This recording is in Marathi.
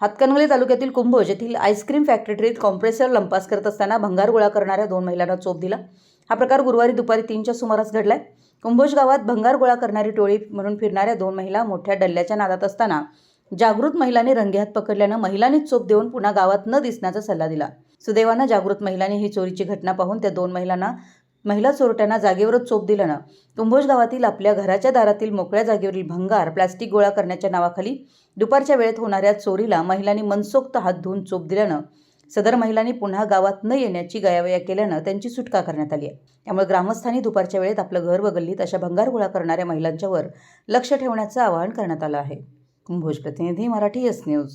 हातकणंगले तालुक्यातील कुंभोज येथील आईस्क्रीम फॅक्टरीत कॉम्प्रेसर लंपास करत असताना भंगार गोळा करणाऱ्या दोन महिलांना चोप दिला. हा प्रकार गुरुवारी दुपारी तीनच्या सुमारास घडलाय. कुंभोज गावात भंगार गोळा करणारी टोळी म्हणून फिरणाऱ्या दोन महिला मोठ्या डल्ल्याच्या नादात असताना जागृत महिलांनी रंगेहात पकडल्यानं महिलांनीच चोप देऊन पुन्हा गावात न दिसण्याचा सल्ला दिला. सुदैवानं जागृत महिलांनी ही चोरीची घटना पाहून त्या दोन महिलांना महिला चोरट्यांना जागेवरच चोप दिल्यानं कुंभोज गावातील आपल्या घराच्या दारातील मोकळ्या जागेवरील भंगार प्लास्टिक गोळा करण्याच्या नावाखाली दुपारच्या वेळेत होणाऱ्या चोरीला महिलांनी मनसोक्त हात धुवून चोप दिल्यानं सदर महिलांनी पुन्हा गावात न येण्याची गयावया केल्यानं त्यांची सुटका करण्यात आली आहे. त्यामुळे ग्रामस्थांनी दुपारच्या वेळेत आपलं घर व गल्लीत अशा भंगार गोळा करणाऱ्या महिलांच्यावर लक्ष ठेवण्याचं आवाहन करण्यात आलं आहे. कुंभोज प्रतिनिधी मराठी एस न्यूज.